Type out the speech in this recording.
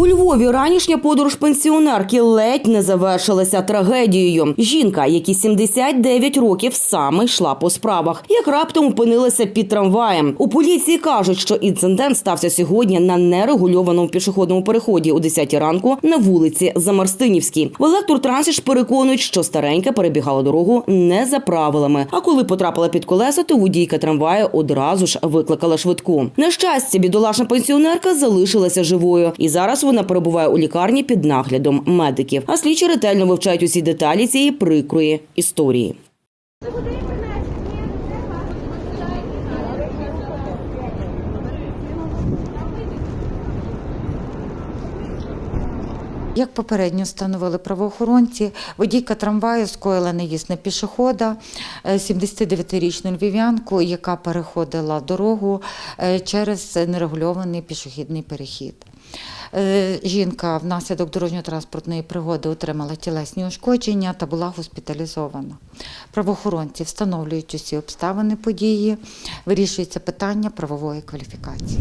У Львові ранішня подорож пенсіонерки ледь не завершилася трагедією. Жінка, якій 79 років, саме йшла по справах, як раптом опинилася під трамваєм. У поліції кажуть, що інцидент стався сьогодні на нерегульованому пішохідному переході о 10 ранку на вулиці Замарстинівській. В електротрансі ж переконують, що старенька перебігала дорогу не за правилами. А коли потрапила під колеса, то водійка трамваю одразу ж викликала швидку. На щастя, бідолашна пенсіонерка залишилася живою, і зараз вона перебуває у лікарні під наглядом медиків. А слідчі ретельно вивчають усі деталі цієї прикрої історії. Як попередньо встановили правоохоронці, водійка трамваю скоїла неїзд на пішохода, е, 79-річну львів'янку, яка переходила дорогу е, через нерегульований пішохідний перехід. Е, Жінка внаслідок дорожньо-транспортної пригоди отримала тілесні ушкодження та була госпіталізована. Правоохоронці встановлюють усі обставини події, вирішується питання правової кваліфікації.